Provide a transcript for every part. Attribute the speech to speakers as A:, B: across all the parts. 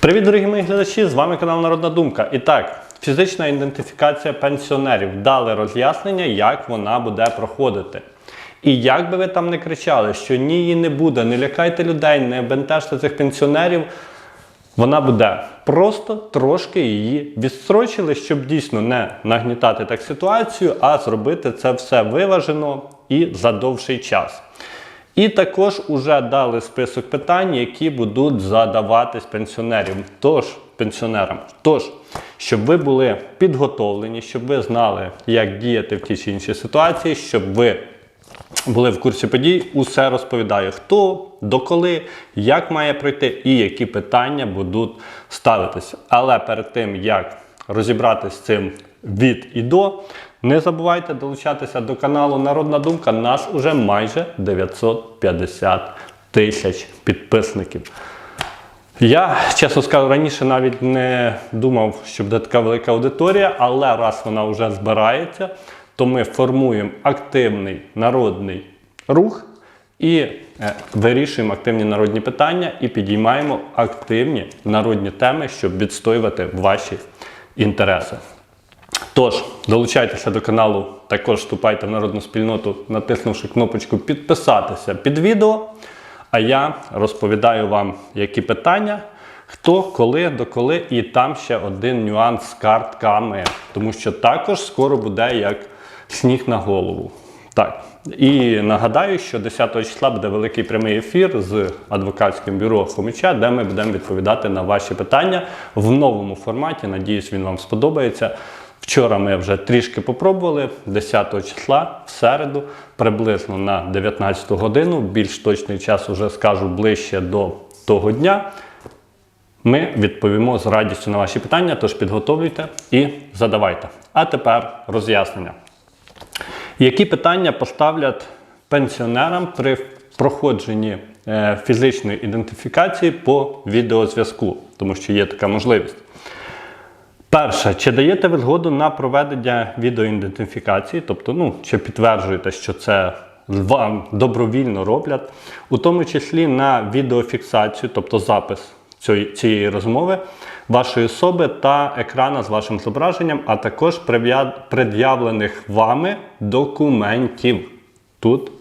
A: Привіт, дорогі мої глядачі! З вами канал Народна Думка. І так, фізична ідентифікація пенсіонерів. Дали роз'яснення, як вона буде проходити. І як би ви там не кричали, що ні, її не буде, не лякайте людей, не бентежте цих пенсіонерів. Вона буде просто трошки її відстрочили, щоб дійсно не нагнітати так ситуацію, а зробити це все виважено і за довший час. І також уже дали список питань, які будуть задаватись пенсіонерам. Тож, пенсіонерам. Тож, щоб ви були підготовлені, щоб ви знали, як діяти в тій чи іншій ситуації, щоб ви були в курсі подій, усе розповідаю, хто, доколи, як має пройти і які питання будуть ставитися. Але перед тим, як розібратися з цим від і до, не забувайте долучатися до каналу Народна Думка. Нас уже майже 950 тисяч підписників. Я, чесно скажу, раніше навіть не думав, що буде така велика аудиторія, але раз вона вже збирається, то ми формуємо активний народний рух і е, вирішуємо активні народні питання і підіймаємо активні народні теми, щоб відстоювати ваші інтереси. Тож, долучайтеся до каналу, також вступайте в народну спільноту, натиснувши кнопочку підписатися під відео. А я розповідаю вам, які питання, хто, коли, доколи, і там ще один нюанс з картками, тому що також скоро буде як сніг на голову. Так. І нагадаю, що 10 числа буде великий прямий ефір з адвокатським бюро Хомича, де ми будемо відповідати на ваші питання в новому форматі. Надіюсь, він вам сподобається. Вчора ми вже трішки попробували 10 числа в середу, приблизно на 19 годину. Більш точний час вже скажу ближче до того дня. Ми відповімо з радістю на ваші питання, тож підготовлюйте і задавайте. А тепер роз'яснення. Які питання поставлять пенсіонерам при проходженні е, фізичної ідентифікації по відеозв'язку, тому що є така можливість. Перше, чи даєте ви згоду на проведення відеоідентифікації, тобто, ну, чи підтверджуєте, що це вам добровільно роблять, у тому числі на відеофіксацію, тобто запис цієї, розмови, вашої особи та екрана з вашим зображенням, а також пред'явлених вами документів. Тут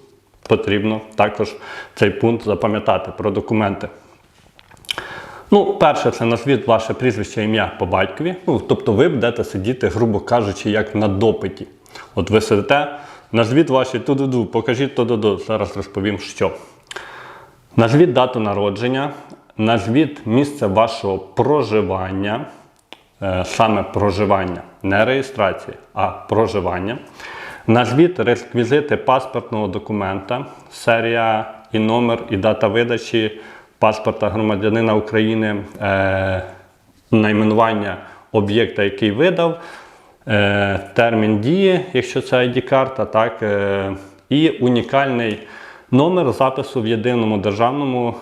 A: потрібно також цей пункт запам'ятати про документи. Ну, перше, це назвіть ваше прізвище, ім'я по батькові. Ну, тобто ви будете сидіти, грубо кажучи, як на допиті. От ви сидите, назвіть ваші ту-ду-ду, покажіть то-ду-ду. Зараз розповім, що. Назвіть дату народження, назвіть місце вашого проживання, е, саме проживання, не реєстрації, а проживання. Назвіть реквізити паспортного документа, серія і номер, і дата видачі паспорта громадянина України, е, найменування об'єкта, який видав, е, термін дії, якщо це ID-карта, так, е, і унікальний номер запису в єдиному державному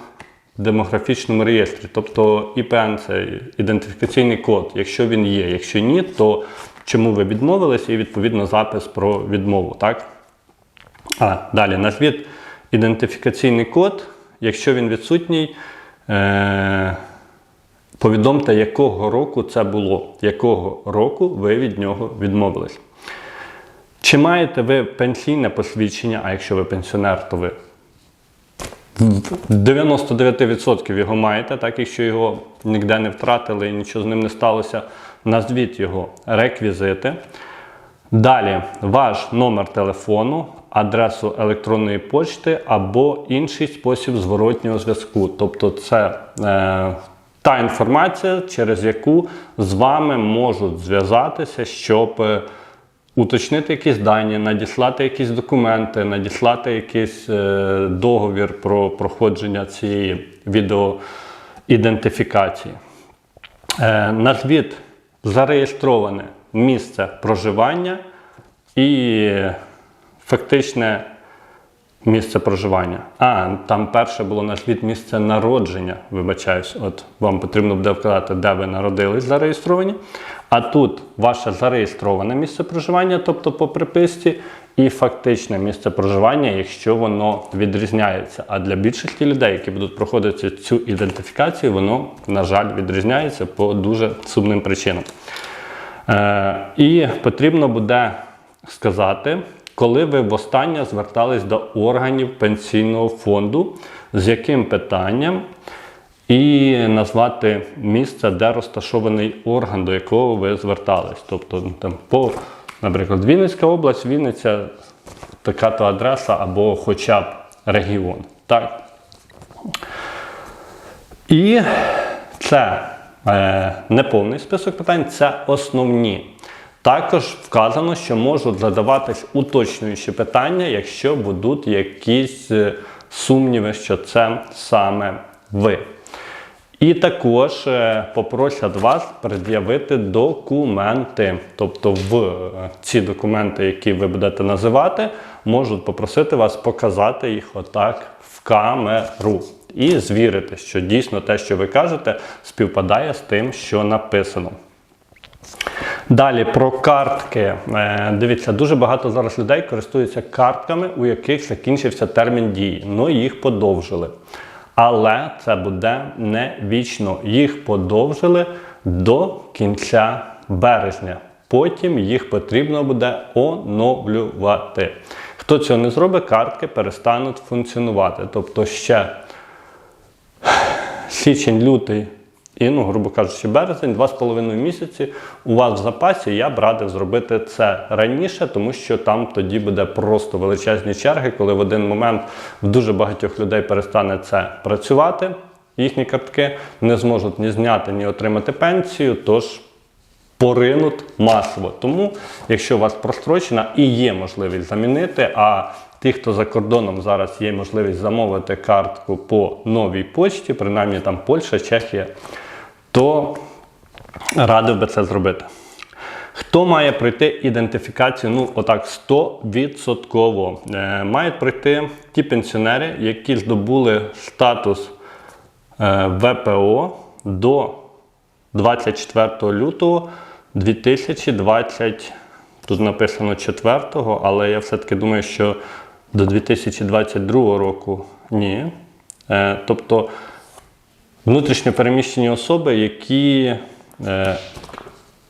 A: демографічному реєстрі, тобто ІПН це ідентифікаційний код, якщо він є. Якщо ні, то чому ви відмовились, і відповідно запис про відмову. Так? А, далі назвіть ідентифікаційний код. Якщо він відсутній, е- повідомте, якого року це було, якого року ви від нього відмовились. Чи маєте ви пенсійне посвідчення, а якщо ви пенсіонер, то ви 99% його маєте, так якщо його ніде не втратили і нічого з ним не сталося, назвіть його реквізити. Далі ваш номер телефону, адресу електронної почти або інший спосіб зворотнього зв'язку. Тобто це е, та інформація, через яку з вами можуть зв'язатися, щоб е, уточнити якісь дані, надіслати якісь документи, надіслати якийсь е, договір про проходження цієї відеоідентифікації. Е, назвіть зареєстроване місце проживання і фактичне місце проживання. А, там перше було назвіть місце народження, вибачаюсь. От вам потрібно буде вказати, де ви народились зареєстровані. А тут ваше зареєстроване місце проживання, тобто по приписці, і фактичне місце проживання, якщо воно відрізняється. А для більшості людей, які будуть проходити цю ідентифікацію, воно, на жаль, відрізняється по дуже сумним причинам. Е, і потрібно буде сказати, коли ви востаннє звертались до органів пенсійного фонду, з яким питанням, і назвати місце, де розташований орган, до якого ви звертались. Тобто, ну, там, по, наприклад, Вінницька область, Вінниця, така то адреса або хоча б регіон. Так? І це е, не повний список питань, це основні. Також вказано, що можуть задаватись уточнюючі питання, якщо будуть якісь е, сумніви, що це саме ви. І також е, попросять вас пред'явити документи. Тобто в е, ці документи, які ви будете називати, можуть попросити вас показати їх отак в камеру і звірити, що дійсно те, що ви кажете, співпадає з тим, що написано. Далі про картки. Е, Дивіться, дуже багато зараз людей користуються картками, у яких закінчився термін дії. Ну їх подовжили. Але це буде не вічно. Їх подовжили до кінця березня. Потім їх потрібно буде оновлювати. Хто цього не зробить, картки перестануть функціонувати. Тобто ще січень, лютий і, ну, грубо кажучи, березень, два з половиною місяці у вас в запасі я б радив зробити це раніше, тому що там тоді буде просто величезні черги, коли в один момент в дуже багатьох людей перестане це працювати. Їхні картки не зможуть ні зняти, ні отримати пенсію, тож поринуть масово. Тому, якщо у вас прострочена і є можливість замінити, а ті, хто за кордоном зараз є можливість замовити картку по новій почті, принаймні там Польща, Чехія, то радив би це зробити. Хто має пройти ідентифікацію? Ну, отак, 100%. Е, мають пройти ті пенсіонери, які здобули статус е, ВПО до 24 лютого 2020, тут написано 4, але я все-таки думаю, що до 2022 року ні. Е, тобто внутрішньо переміщені особи, які е,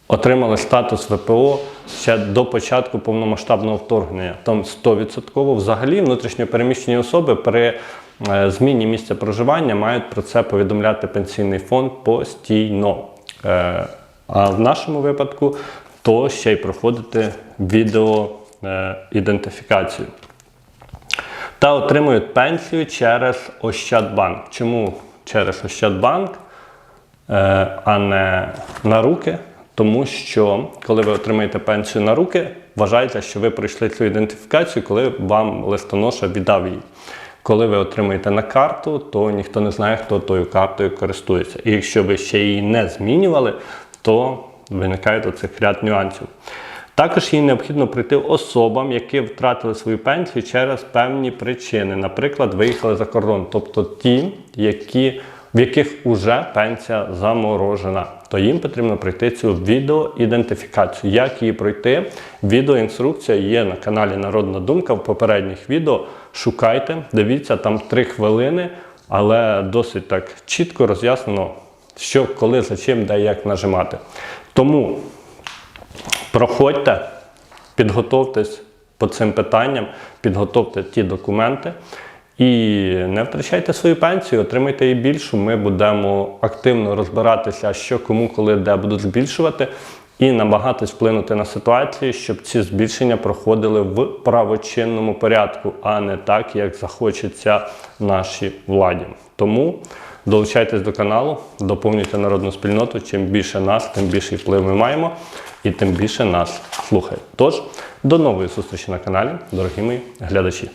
A: отримали статус ВПО ще до початку повномасштабного вторгнення. Там 100% взагалі внутрішньо переміщені особи при е, зміні місця проживання мають про це повідомляти пенсійний фонд постійно. Е, а в нашому випадку то ще й проходити відеоідентифікацію. Та отримують пенсію через Ощадбанк. Чому через Ощадбанк, е, а не на руки? Тому що коли ви отримаєте пенсію на руки, вважається, що ви пройшли цю ідентифікацію, коли вам листоноша віддав її. Коли ви отримаєте на карту, то ніхто не знає, хто тою картою користується. І якщо ви ще її не змінювали, то виникає оцих ряд нюансів. Також їй необхідно прийти особам, які втратили свою пенсію через певні причини. Наприклад, виїхали за кордон, тобто ті, які, в яких вже пенсія заморожена. То їм потрібно пройти цю відеоідентифікацію. Як її пройти? Відеоінструкція є на каналі Народна Думка в попередніх відео. Шукайте, дивіться, там 3 хвилини, але досить так чітко роз'яснено, що, коли, за чим, де, як нажимати. Тому проходьте, підготовтесь по цим питанням, підготовте ті документи і не втрачайте свою пенсію, отримайте її більшу. Ми будемо активно розбиратися, що кому, коли, де будуть збільшувати. І намагатись вплинути на ситуацію, щоб ці збільшення проходили в правочинному порядку, а не так, як захочеться нашій владі. Тому долучайтесь до каналу, доповнюйте народну спільноту. Чим більше нас, тим більший вплив ми маємо і тим більше нас слухає. Тож, до нової зустрічі на каналі, дорогі мої глядачі.